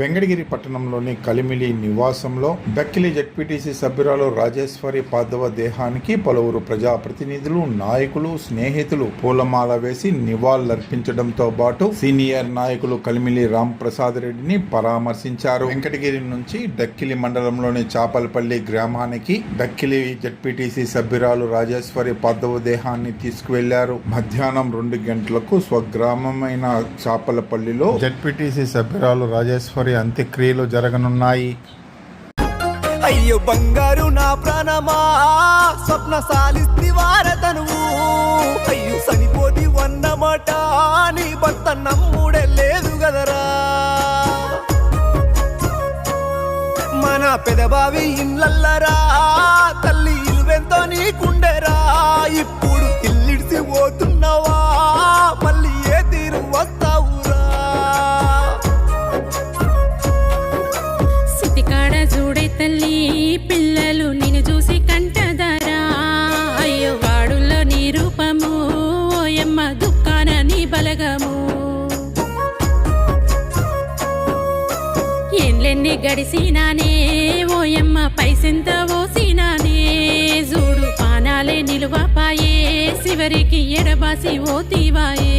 వెంకటగిరి పట్టణంలోని కలిమిలి నివాసంలో బెక్కిలి జడ్పీటీసీ సభ్యురాలు రాజేశ్వరి పాదవ దేహానికి పలువురు ప్రజాప్రతినిధులు నాయకులు స్నేహితులు పూలమాల వేసి నివాళులర్పించడంతో పాటు సీనియర్ నాయకులు కలిమిలి రామ్ ప్రసాద్ రెడ్డిని పరామర్శించారు. వెంకటగిరి నుంచి డక్కిలి మండలంలోని చాపలపల్లి గ్రామానికి డక్కిలి జడ్పీటీసీ సభ్యురాలు రాజేశ్వరి పాదవ దేహాన్ని తీసుకువెళ్ళారు. మధ్యాహ్నం రెండు గంటలకు స్వగ్రామమైన చాపలపల్లిలో జడ్పీటీసీ సభ్యురాలు రాజేశ్వరి అంత్యక్రియలు జరగనున్నాయి. అయ్యో బంగారు నా ప్రాణమా స్వప్న సాలిస్తివారతనువు అయ్యో చనిపోతి వన్నమాట నీ భర్త నమ్ముడే లేదు గదరా. మన పెదబావి ఇండ్లల్లరా నీ ఎన్లెన్ని ఏండ్లెన్ని గడిసినానే ఓయమ్మ పైసెంత ఓసినానే. చూడు పానాలే నిలువపాయే చివరికి ఎడబాసి ఓతివాయే